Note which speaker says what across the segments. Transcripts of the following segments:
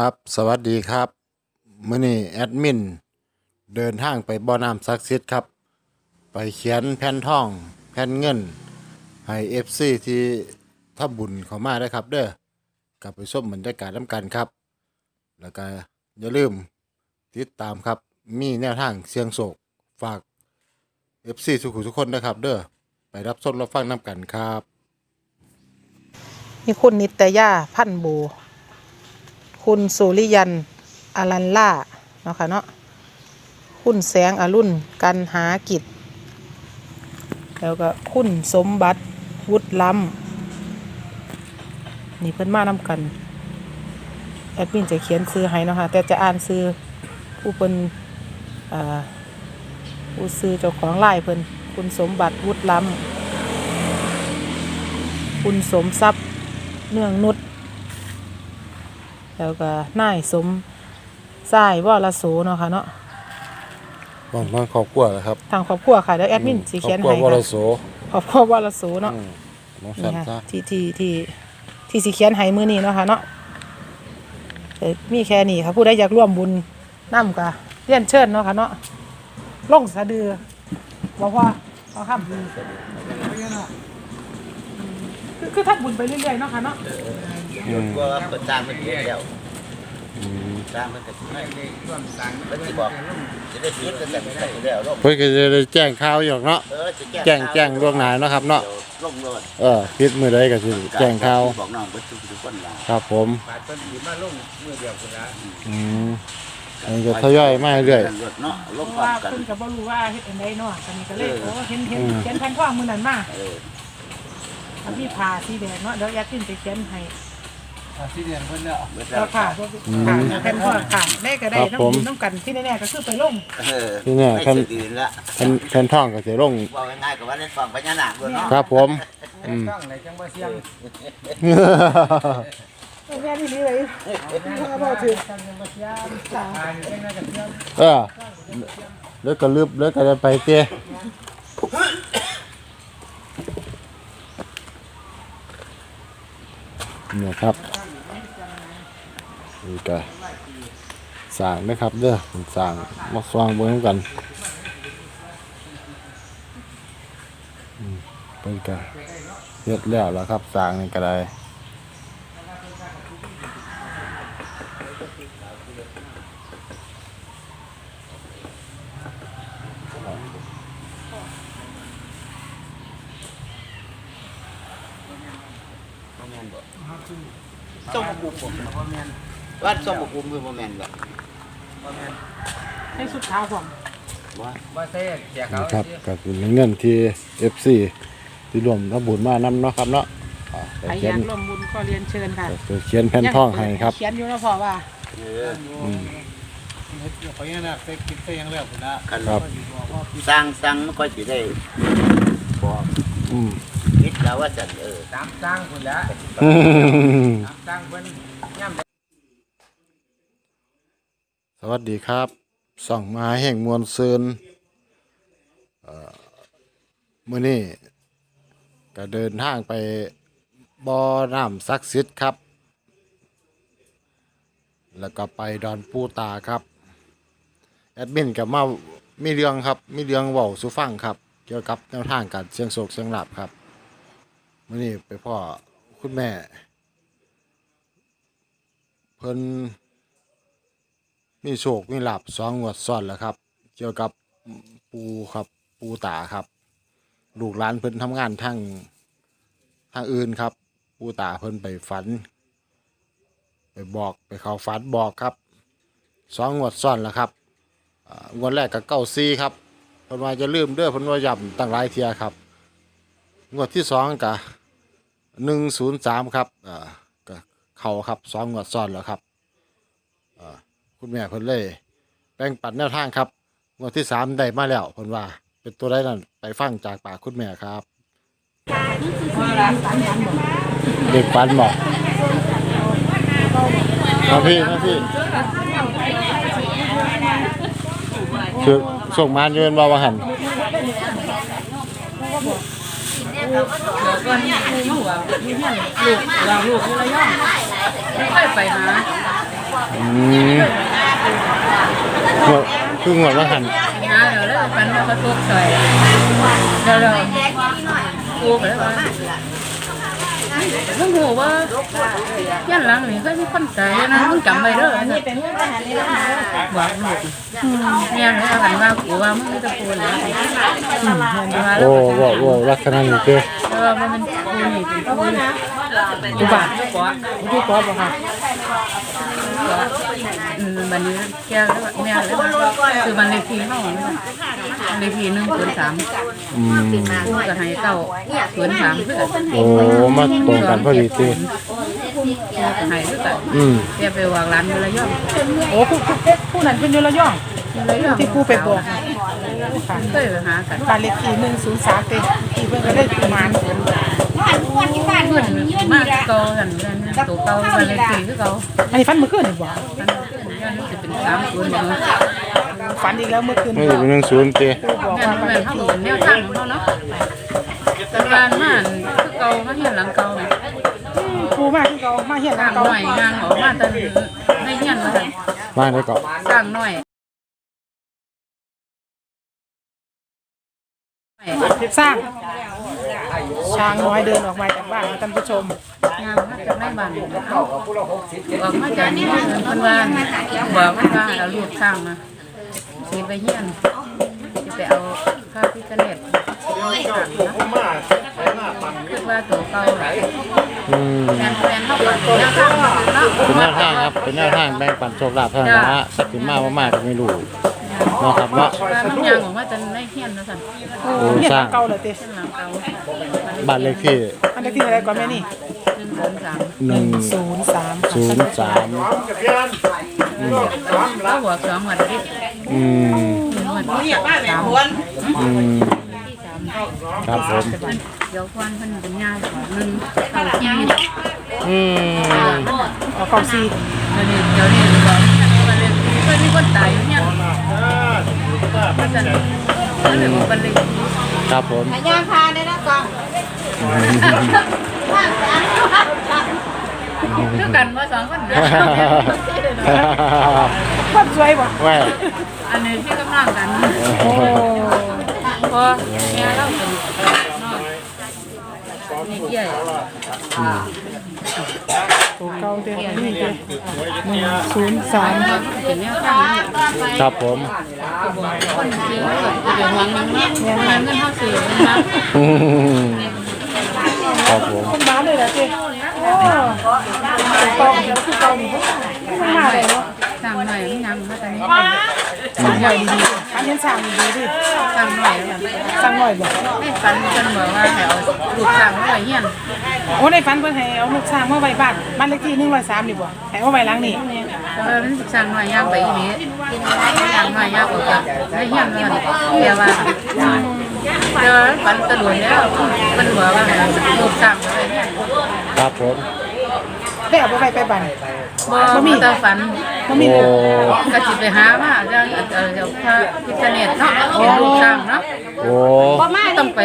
Speaker 1: ครับสวัสดีครับมื้อนี้แอดมิน เดินทางไปบ่อน้ำศักดิ์สิทธิ์ครับ ไปเขียนแผ่นทอง แผ่นเงิน ให้ FC ที่ถ้าบุญเขามาได้ครับเด้อกลับไปชมบรรยากาศน้ำกันครับ แล้วก็อย่าลืมติดตามครับ มีแนวทางเสียงโศกฝาก FC ทุกคนทุกคนนะครับเด้อไปรับชมรับฟังน้ำกันครับ
Speaker 2: มีคุณนิตยาพันธ์บู คุณสุริยันอลันล่าเนาะค่ะเนาะคุณแสงอรุณกันหากิจ แล้วก็คุณสมบัติวุฒิล้ำนี่เพิ่อนมานำกันแอดมินจะเขียนซื้อให้เนาะค่ะแต่จะอ่านซื้อผู้เพิ่นอ่าผู้ซื้อเจ้าของไล่เพิ่นคุณสมบัติวุฒิล้ำคุณสมทรัพย์เนื่องนุด แล้วก็นายสมสายวรโสเนาะค่ะเนาะ
Speaker 1: บางบางครอบครัวนะครับ
Speaker 2: ทางครอบครัวค่ะเดี๋ยวแอดมินสิเขียน
Speaker 1: ครอบ
Speaker 2: ให้
Speaker 1: ครัววร
Speaker 2: ค่ะ
Speaker 1: โส
Speaker 2: ครอบครัววรโสเนาะ
Speaker 1: อืมน้อง
Speaker 2: นี่
Speaker 1: สัน
Speaker 2: ค่ะ
Speaker 1: ซะ
Speaker 2: ที่ที่ที่ที่สิเขียนให้มื้อนี้เนาะค่ะเนาะแต่มีแค่นี้ค่ะผู้ใดอยากร่วมบุญนำก็เรียนเชิญเนาะค่ะเนาะลงสะดือบอกว่าเอาครับคือคือถ้าบุญไปเรื่อยๆเนาะค่ะเนาะ
Speaker 1: อืม
Speaker 3: กลัวว่าเปิดตามมันเดียว
Speaker 1: อืม
Speaker 3: ตามมันก็ไม่มันจะบอกจะได้พิษกันแต่ไม่ได้แล้วลง
Speaker 1: เพื่อจะได้แจ้งข่าวอยู่เนาะ
Speaker 3: เออจะ
Speaker 1: แจ้งแจ้งล่วงหน้าเนาะครับเนาะ
Speaker 3: ลงโลด
Speaker 1: เออพิษมือใดก็สิแจ้งข่าว
Speaker 3: บอกน้องเบิดทุกทุกคนละ
Speaker 1: ครับผม
Speaker 4: บาดเพิ่นสิมาลงเมื่อเดียวพุ่นละ
Speaker 1: อืมอันนี้ก็ทยอยมาเรื่อย
Speaker 3: เนาะลง
Speaker 2: เพ
Speaker 3: พร้อ
Speaker 2: ราะว่าม
Speaker 3: กัน
Speaker 2: คุณก็บ่รู้ว่าเฮ็ดอันใดเนาะตอนนี้ก็เลย
Speaker 3: เออ
Speaker 2: โอ้เห็นเห็น
Speaker 1: อืม
Speaker 2: เขียนแผ่นข้อมือนั้นมา
Speaker 3: เออ
Speaker 2: อันที่ผ่าสีแดงเนาะเดี๋ยวแอดมินไปเขียนให้
Speaker 4: ที่เรียนเพิ่นแล้ว
Speaker 3: เบิด
Speaker 2: แล้
Speaker 3: แล้วว
Speaker 2: ค่ะค่ะแผ่นข้อค่ะได้ก็ได้น้ำบุญน้ำกันที่แน่ๆก็คือไปลง
Speaker 3: เออ
Speaker 1: ที่เนี่ย
Speaker 3: ไม่
Speaker 1: คัน
Speaker 3: สะดือละ
Speaker 1: ๆคันคันท่องก็สิลง
Speaker 3: บอกง่ายๆกับว่าเล่นฟังพญานาคด้วยเนาะ
Speaker 1: ครับผม อืม
Speaker 4: ช่องไหนจังบ่เสียง
Speaker 2: แม่นี่นี่เลยบ่ถือ
Speaker 4: จังบ่เสียงทานจังน่าจะเสียง
Speaker 1: เออแล้วก็ลืบแล้วก็จะไปเตี้ยเนี่ยครับ นี่ก็สร้างนะครับเด้อสร้างมาสว่างเบิ่งกันเพิ่นก็เฮ็ดแล้วแล้วครับสร้างนี่ก็ได้
Speaker 3: ส่งบุกุมผม ว่าส่งบุกุมคือโมเมนต์แบบ
Speaker 2: ให้สุดท้ายผม
Speaker 3: ว่า
Speaker 4: บ่เซ่แจกเขา
Speaker 1: นะครับก็เป็นเงินที่ FC ที่รวมทำบุญมานำเนาะครับเนาะอ่าก็
Speaker 2: ใครอ
Speaker 1: เขีย
Speaker 2: ยานกร่วมบุญก็เรียนเชิญค่ะ
Speaker 1: ก็เขียนแผ่นทองให้ครับ
Speaker 2: เขียนอยู่แล้วพอว่า
Speaker 3: เออ
Speaker 1: อืม
Speaker 4: เขายังน่ะไปกินไปยังแล้วพุ่นละ
Speaker 3: คัน
Speaker 1: ครับ
Speaker 3: สร้างสร้างมันก็จะได้บอก
Speaker 1: อืม
Speaker 3: คิดแล้วว่าจะเออ
Speaker 4: ตามสร้างพุ่นละตามสร้างเพิ่นย่ำ
Speaker 1: ส วัสดีครับส่องมาแห่งมวลซืนเมื้อนี้ก็เดินทางไปบ่อน้ำศักดิ์สิทธิ์ครับ แล้วก็ไปดอนปูตาครับ แอดมินกับมามีเรื่องครับ มีเรื่องเว้าสู่ฟังครับ เกี่ยวกับแนวทางการเสียงโศกเสียงหลับครับเมื้อนี้ไปพ่อคุณแม่ เพิ่น มีโชคมีหลับสองงวดซ้อนแล้วครับ เกี่ยวกับปูครับปูตาครับ ลูกหลานเพิ่นทำงานทางทางอื่นครับ ปูตาเพิ่นไปฝัน ไปบอกไปเข้าฝันบอกครับสองงวดซ้อนแล้วครับงวดแรกกับเก้าซีครับเพิ่นว่าจะลืมเด้อเพิ่นว่าย้ำตั้งหลายเทียครับงวดที่สองกับหนึ่งศูนย์สามครับอ่าก็เข้าครับสองงวดซ้อนแล้วครับ คุณแม่เพิ่นเลยแบ่งปันแนวทางครับงวดที่สามได้มาแล้วเพิ่นว่า เป็นตัวได้นั่นไปฟังจากปากคุณแม่ครับเด็กปันบอกมาพี่มาพี่คือส่งมาเยินบ่ว่าหัน
Speaker 2: เราลูกอยู่ระยองไม่ค่อยไปหา
Speaker 1: อืมหมดคือหมดว่าหัน
Speaker 5: นะเดี๋ยวแล้วฟันแล้วก็ทุบใส่เดี๋ยวเราปูไปแล้วว่ามึงหูว่ายันหลังนี่เคยมีคนตายนะมึงจำไว้เด้อบอกลูกเนี่ยเลยเอาหันว่ากูว่ามึงไม่ตะปูนแล้ว
Speaker 1: โอ้โหโอ้ลักษณะนี้เจ้
Speaker 5: เออมันเป็นปูนี่เป็นปู นี่
Speaker 2: อุบาท
Speaker 5: กว่า
Speaker 2: ผู้กอบ่ค่ะ
Speaker 5: อืมบันนี้แก้วแล้วแม่แล้วคือบันเลขที่เฮาบันเลขที่หนึ่งศูนย์สาม
Speaker 1: อืม
Speaker 5: ปูกับไห้เก้าศูนย์สามเพื่อ
Speaker 1: โอ้มาตรงกันพอดีเจ้
Speaker 5: หายด้วยกัน
Speaker 1: อืม
Speaker 5: แกไปวางร้านอยู่ระยอง
Speaker 2: โอ้ผู้ผู้ผู้นั้นเป็นอยู่ระยอง
Speaker 5: อยู่ระยอง
Speaker 2: ที่ผู้ไปบอกค่ะ
Speaker 5: เคยไปหากัน
Speaker 2: บ้านเลขที่103เต็ที่เพิ่นก็ได้ประมาณ
Speaker 5: เพื่อนมากเก่ากันนั่นตัวเก่ามาเลยสี่คือเก่า
Speaker 2: อันนี้ฟันเมื่อคืนนี่บ่
Speaker 5: อันนี้ย้อนจะเป็นสามศูนย์เนาะ
Speaker 2: ฟันอีกแล้วเมื่อคืน
Speaker 1: ไม่ได้เป็นหนึ่งศูนย์เจ้
Speaker 2: ผู้บอก
Speaker 5: แม่
Speaker 2: ว่า
Speaker 5: แม่เขาเป็นแนวทางของเขาเนาะแต่บ้านมาคือเก่ามาเฮียนหลังเก่าเนี่ย
Speaker 2: ผู้มาที่เขามาเฮียน
Speaker 5: สร้าง
Speaker 2: เก่า
Speaker 5: หน่อยงานออกมาแต่ไม่เฮียนมาสั่น
Speaker 1: มาได้ก่อน
Speaker 5: สร้างหน่อย
Speaker 2: สร้างช้างน้อยเดินออกมาจากบ้านนะท่านผู้ชม
Speaker 5: งานมาจากในบ้านเอกมาจากนี่คนบ้าบอกมันว่าเอาลูกสร้างมาสีไปเฮียนสิไปเอาข้าวพิคเนตคิดว่าตัวเก่าแหละ
Speaker 1: อืม
Speaker 5: นแฟนเข้าไปแนวทางเนาะ
Speaker 1: เป็นแนวทางครับ เป็นแนวทางแบ่งปันโชคลาภเท่านั้นนะฮะสักถึงมากมากก็ไม่รู้ เนาะครับเนาะ
Speaker 5: ว่ามันยางของว่าจะได้เฮียนนะสั่น
Speaker 2: โอ้เฮียนหลังเก่าเลยเต้
Speaker 5: เส้นหลังเก่า
Speaker 1: บ้านเลขที่
Speaker 2: อันเลขที่อะไรก่อนแม่นี่
Speaker 5: หนึ่งสาม
Speaker 1: หนึ่ง
Speaker 2: 103
Speaker 1: ศูนย์สาม
Speaker 5: แล้วหัวสองหัวดิ
Speaker 1: อืม
Speaker 5: หัวที่สาม
Speaker 1: อืมครับผม
Speaker 5: เดี๋ยวควันพันเป็นยาหนึ่งเก้าที่
Speaker 1: อืม
Speaker 2: ออกเก่าซี
Speaker 5: เดี๋ยวนี้เดี๋ยวนี้บอกมันเลยเคยมีคนตายอยู่เนี่ย มันจะมันเลยบอกมันเลย
Speaker 1: ครับผม
Speaker 6: ย่างพาได้นะกอง
Speaker 5: คือกันว่าสองคนนะ
Speaker 2: คนสวยบ่
Speaker 1: แม่
Speaker 5: อันนี้ที่กำลังกัน
Speaker 2: โอ้
Speaker 5: พอแม่เราเป็นน้องนี่เกี่ย
Speaker 2: ตัวเก่าเต้นี่เต้103
Speaker 5: เป็นแนวทาง
Speaker 1: ครับผม
Speaker 5: คนซื้อก็เป็นหวังนังเนาะหาเงินเท่าสื่นะ
Speaker 1: อืมครับผม
Speaker 2: คนบ้านเลยเหรอเจ๊โอ้ตัวเก่าแล้วคือเก่านี่มันมาเลยเนาะ
Speaker 5: สั่งหน่อยไม่ยังมาตอนนี้
Speaker 2: สั่งหน่อยดีๆอันนี้สั่งดีดิ
Speaker 5: สั่งหน่อย
Speaker 2: สั่งหน่อยบ่
Speaker 5: ให้ฟันกันบอกว่าให้เอาลูกสั่งไว้เฮียน
Speaker 2: โอ้ในฝันเพิ่นให้เอาลูกช้างมาไว้บ้านบ้านเลขที่103นี่บ่ให้เอาไว้หลังนี่
Speaker 5: เออมันสั่งหน่อยย่างไปอีนี้สั่งหน่อยย่างออกจากได้เฮียนเลยเดี๋ยวว่าเจอฟันตะลุยแล้วมันบอกว่าให้เอาลูกสั่งไว้เฮียน
Speaker 1: ครับผม
Speaker 2: ได้เอาไปไว้ไปบ้าน
Speaker 5: บ่มีแต่ฝัน
Speaker 2: บ่มี
Speaker 1: โอ้
Speaker 2: เลย
Speaker 5: ก็สิไปหาว่าจะเออเดี๋ยวพระพิฆเนศเนาะเป็นลูกสั่งเนาะ
Speaker 1: โอ้
Speaker 5: ต้องไป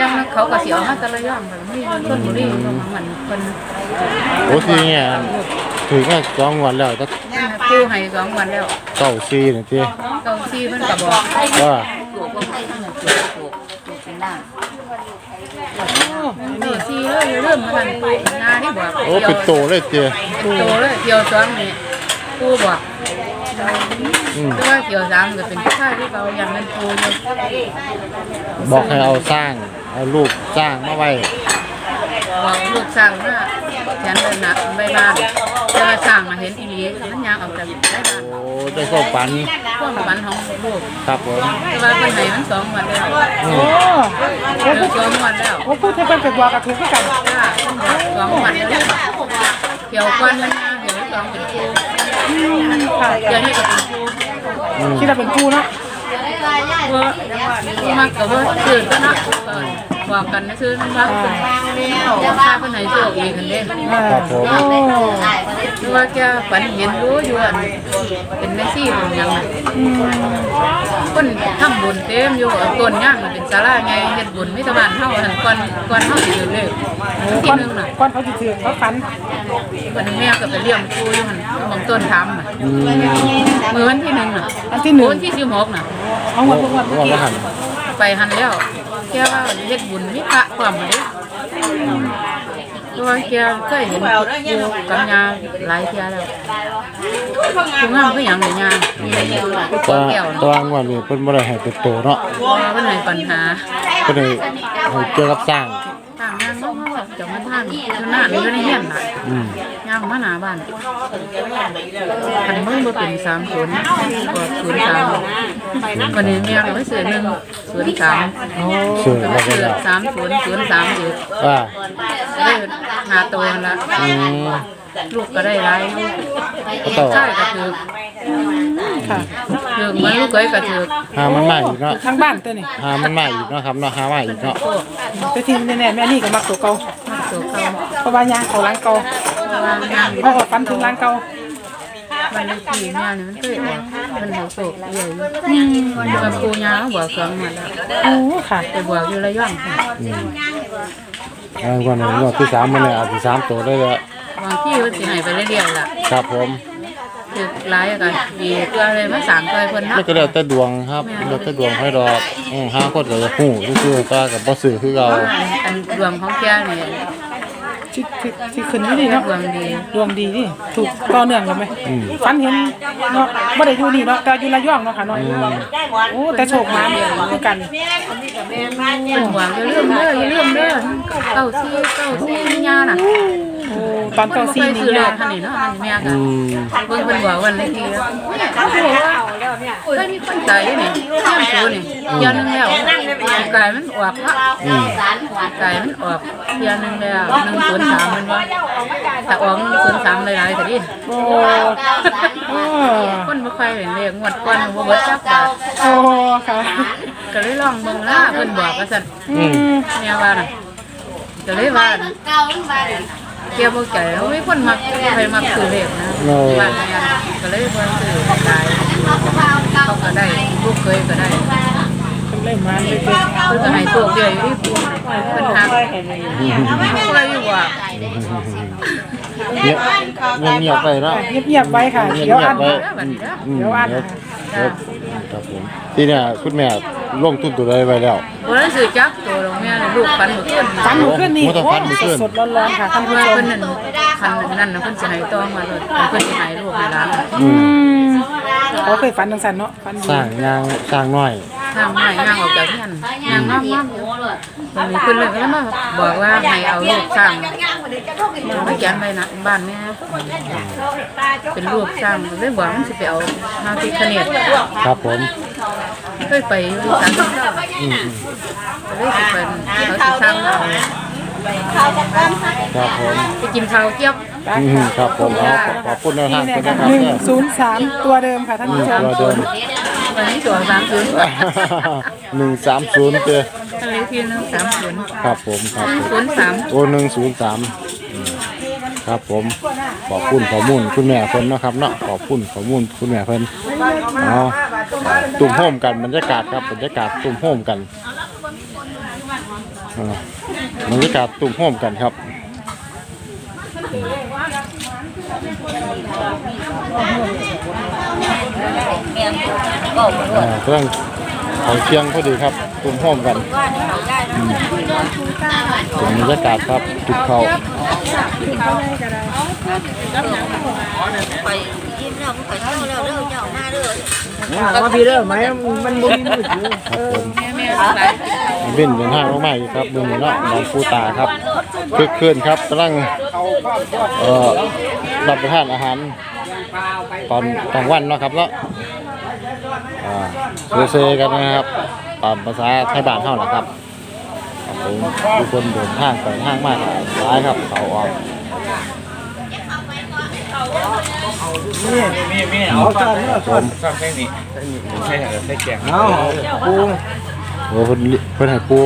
Speaker 5: ยังเขาก็สิเอามาแต่ละอย่างแบบนี้ชนบุรีก็มันเพิ่น
Speaker 1: โอ้ทีเนี่ยถึงก็สองวันแล้วก็
Speaker 5: กู้ให้สองวันแล้ว
Speaker 1: เก้าซีเนี่ยที
Speaker 5: เก้าซี่เพิ่นก็บอก
Speaker 1: ว่า
Speaker 5: เก้าซี่เลยเริ่มมาทันงานนี่บอก
Speaker 1: โอ้เป็นโตเลยเจ้
Speaker 5: เป็นโตเลยเกี่ยวสองนี่กู้บอก
Speaker 1: อืม
Speaker 5: แต่ว่าเกี่ยวสามก็เป็นผู้ชายที่เขายังเป็นครูอยู่
Speaker 1: บอกให้เอาสร้างเอาลูกสร้างมาไว้
Speaker 5: บอกลูกสั่งว่าแขนเป็นหนักใบบ้านแต่ว่าสั่งมาเห็นอีหลีมันยางออกจากใบบ้าน
Speaker 1: โอ้ได้เข้าฝัน
Speaker 5: พวกฝันของลูก
Speaker 1: ครับผม
Speaker 5: แต่ว่าเป็นไหนมันสองวันแล้ว
Speaker 2: โอ้
Speaker 5: เดี๋ยวสองวันแล้ว
Speaker 2: โอ้พูดให้เพิ่นไปบอกกับถูกคือกัน
Speaker 5: ค่ะสองวันแล้วเกี่ยวควันมันมาเดี๋ยวสองเป็นครู
Speaker 2: ค่ะ
Speaker 5: เดี๋ยวนี้ก็เป็นครู
Speaker 2: คิดว่าเป็นครูเนาะ
Speaker 5: เพราะมากกับว่าตื่นก็เนาะ บอกกันนะซื้อมันว่าเป็นถ้าคนไหนโชคดีกันเด้
Speaker 2: อ่า
Speaker 1: ครับผม
Speaker 2: โอ้
Speaker 5: หรือว่าว่าแกฝันเห็นรู้อยู่อันเป็นแม่ซี่เป็นหยังน่ะคนทำบุญเต็มอยู่เอาต้นย่างน่ะเป็นศาลาไงเฮ็ดบุญมีแตะบ้านเฮาหั่นก่อนก่อนเฮาสิถือเลข
Speaker 2: โอ้
Speaker 5: ที่
Speaker 2: ก้อน
Speaker 5: หนึงน่ะ
Speaker 2: ก้อนเขาสิถือเขาฝัน
Speaker 5: วันแม่ก็ไปเลี้ยงปูอยู่หั่นบางต้นทำน่ะมื้อวันที่หนึ่งน่ะ
Speaker 2: อันที่หนึ่ง
Speaker 5: วันที่16น่ะ
Speaker 2: เอาหมดทุกวัน
Speaker 1: ว่าว่าหัน
Speaker 5: ไปหันแล้ว แกว่าเฮ็ดบุญมีพระความมาเด้ตัวาแกเคยเห็นอยู่กับยาหลายเที่ยแล้วคุณงามคือหยังเลยยาคือ
Speaker 1: ตา
Speaker 5: แก้ว
Speaker 1: ตา
Speaker 5: เนาะ
Speaker 1: งวันนี้เพิ่นบ่ได้ให้เป็นโตเนาะ
Speaker 5: ว่าเป็นไหนปัญหา
Speaker 1: เพิ่นให้ให้เกี่ยวกับสร้าง
Speaker 5: ทางงานเขาเขาจะมาทางอยู่หน้าอยู่ในเฮียนน่ะ
Speaker 1: อืม
Speaker 5: ย่างมาหน้าบ้านอันมึงบ่เป็นสามศูนย์ก็ศูนย์สามวันนี้เมียก็ไปซื้อหนึ่งศูนย์สาม
Speaker 1: ซื้อ
Speaker 5: ก็ไป
Speaker 1: แล้วก็
Speaker 5: ซื้อ
Speaker 1: แล้ว
Speaker 5: สามศูนย์ศูนย์สามอยู่
Speaker 1: อ่า
Speaker 5: ได้หาตัวละ
Speaker 1: อืม
Speaker 5: ลูกก็ได้หลาย
Speaker 1: ก็ต่อ
Speaker 5: ใช่ก็ถือ
Speaker 2: ค่ะ
Speaker 5: ถือเหมือนลูกเคยก็ถือ
Speaker 1: หามันมาอีกเนาะ
Speaker 2: ทางบ้านตัวนี่
Speaker 1: หามันมาอีกเนาะครับเนาะหามาอีกเนาะ
Speaker 2: แต่ทีแน่ๆแม่นี่ก็มักตัวเก่า
Speaker 5: ตัวเขา
Speaker 2: เพราะว่ายางเขาล้างเก่า
Speaker 5: ว่างาน
Speaker 2: เพราะว่าฝันถึงล้างเก่า
Speaker 5: วันนี้ที่งานนี่มันเคยออกมันให้โศกใหญ่อยู่มันปูยาบอกเขืองมาแล้ว
Speaker 2: โอ้ค่ะ
Speaker 5: ไปบอกอยู่ระย่องค่ะ
Speaker 1: อ่าวันนี้งวดที่สามมันเนี่ยอาจสิสามตัวได้แล้ว
Speaker 5: บางที่มันสิให้ไปเรื่อยๆล่ะ
Speaker 1: ครับผม
Speaker 5: ถือหลายกันดีเพื่อะไรมาสามตัวคนนะ
Speaker 1: แล้วก็แล้วแต่ดวงครับแล้วแต่ดวงให้ดอกห้าคนก็จะฮู้คือๆตากับบ่ซื้อคือเก่า
Speaker 5: ดวงของแกนี่
Speaker 2: ที่ที่ที่ขึ้นนี่นี่เนาะ
Speaker 5: ดวงดี
Speaker 2: ดวงดีนี่ถูกต่อเนื่องกันไหมฝันเห็นเนาะบ่ได้อยู่นี่เนาะแต่อยู่ระยองเนาะค่ะเนาะโอ้แต่โชคมาเนี่ยคือกัน
Speaker 5: เป็นหวังอย่าลืมเด้ออย่าลืมเด้อเก้าซี่เก้าซี่นี่ยาน่ะ
Speaker 2: โอ้ ตอนเก่าซี
Speaker 5: นี่
Speaker 2: นี่
Speaker 5: คือเล
Speaker 2: ยา
Speaker 5: ขคันนี้เนาะอันนี้แม่
Speaker 1: อื
Speaker 5: ค่ะ
Speaker 1: ม
Speaker 5: เบิ่งเพิ่นบอกวันเลขที่แล้วเขาบอกว่าเอ้ยมีคนตายอยู่นี่ย่างสูนี่เดือนหนึงแล้วกายมันออกละกายมันออกเดือนหนึงแล้ว103มันว่าถ้าออก103หลายๆก็ดี
Speaker 2: โอ้โอ้
Speaker 5: คนบ่ค่อยเห็นเลขงวดก่อนบ่เบิดจักบาท
Speaker 2: โอ้ค่ะ
Speaker 5: ก็เลยลองเบิ่งล่ะเพิ่นบอกว่าซั่น
Speaker 2: อืม
Speaker 5: แม่ว่าน่ะก็เลยว่า เกี่ยวบ่ใจแล้วมีคนมักใครมักซื้อเลขนะบ้านเนี่ยก็เลยบ่ซื้อหลายเขาก็ได้ลูกเคยก็ได้
Speaker 2: เป็นเล่มาเลยเด้
Speaker 5: เพิ่นก็ให้ตัวเดียวอยู่ที่ปูเพิ่นหักผู้ใดอยู่ว่า
Speaker 1: เงียบเงียบไปเนาะ
Speaker 2: เงียบๆไว้ค่ะ
Speaker 1: เงียบ
Speaker 2: เดี๋ยวอัน
Speaker 1: ๆไว้
Speaker 5: บัดนี้เดี๋
Speaker 2: ยวอัด
Speaker 1: เดี๋ยวเดี๋ยวครับผมที่เนี่ยคุณแม่ ลงทุนตัวใดไว้แล้ว
Speaker 5: บ่ได้ซื้อจักตัวลงแม่ลูกปันบ่ขึ้น
Speaker 2: ฟันหมูขึ้นนี่
Speaker 1: โอ้แต่ฟันหมูขึ้น
Speaker 2: สดๆร้อนๆค่ะท่านผู้
Speaker 5: ว่า
Speaker 2: ชม
Speaker 5: เพิ่นนั่นคันนั่นน่ะเพิ่นสิให้ต้องมาเลยเพิ่นสิให้ลูกให้หลาน
Speaker 2: อืมเขาเคยฝันจังสันเนาะฝันดี
Speaker 1: สร้างยางสร้างน้อย
Speaker 5: ทางให้ย่างออกจากเฮียนย่างงามๆตรงนี้เพิ่นเลยก็มาบอกว่าให้เอาลูกสร้าง ไปแกนไว้นะบ้านแม่เป็นรูปสร้างเลยบอกมันสิไปเอามาที่คเนต
Speaker 1: ครับผม
Speaker 5: เคยไปดูสร้า
Speaker 1: อืม
Speaker 5: เลยสิเป็นเขาสิสร้างเรา
Speaker 1: ครับผม
Speaker 5: ไปกินข้าวเกี๊ยว
Speaker 1: อืมครับผมเอาขอบคุณแนวทาง
Speaker 2: นี่
Speaker 1: เป็น
Speaker 2: เนี่ย
Speaker 1: นะค
Speaker 2: ค่ะ
Speaker 1: รับ
Speaker 2: หนึ่งศูนย์สามตัวเดิมค่ะท่านผู้ชม
Speaker 1: ตัวเดิม
Speaker 5: วันนี้ตัวสามศูนย์
Speaker 1: หนึ่งสามศูนย์เจอ
Speaker 5: ทะเลทีหนึ่งสามศูนย์
Speaker 1: ครับผมครับผม
Speaker 5: ศูนย์สาม
Speaker 1: โอ้หนึ่งศูนย์สามครับผมขอบคุณข้อมูลคุณแม่เพิ่นเนาะครับเนาะขอบคุณข้อมูลคุณแม่เพิ่นเอาตุ่มโฮมกันบรรยากาศครับบรรยากาศตุ่มโฮมกันอ่าบรรยากาศตุ่มโฮมกันครับ อ่ากำลังเขาเชียงพอดีครับตุ่มโฮมกันอืมเป็นบรรยากาศครับจุดเขาไปยิ้
Speaker 4: มาพี่เด้อไหมมันบ่มีมือถือ
Speaker 1: ครับผม
Speaker 5: แม่หลาย
Speaker 1: เว้นเป็นห้างมากๆอยู่ครับเมืองนี้เนาะบางปูตาครับคึกคืนครับกำลังเอ่อรับประทานอาหาร ตอนกลางวันเนาะครับเนาะอ่าเซๆกันนะครับตามภาษาไทยบ้านเฮานะครับครับผมทุกคนเดินทางไปห้างมากหลายครับเขาออก
Speaker 4: มีมีเอาซ่อนเอาซ่อนซ่อนแค่นี้ใช่ใช่แกงเอาปู
Speaker 1: โอ้เพิ่นลิเพิ่นให้ปู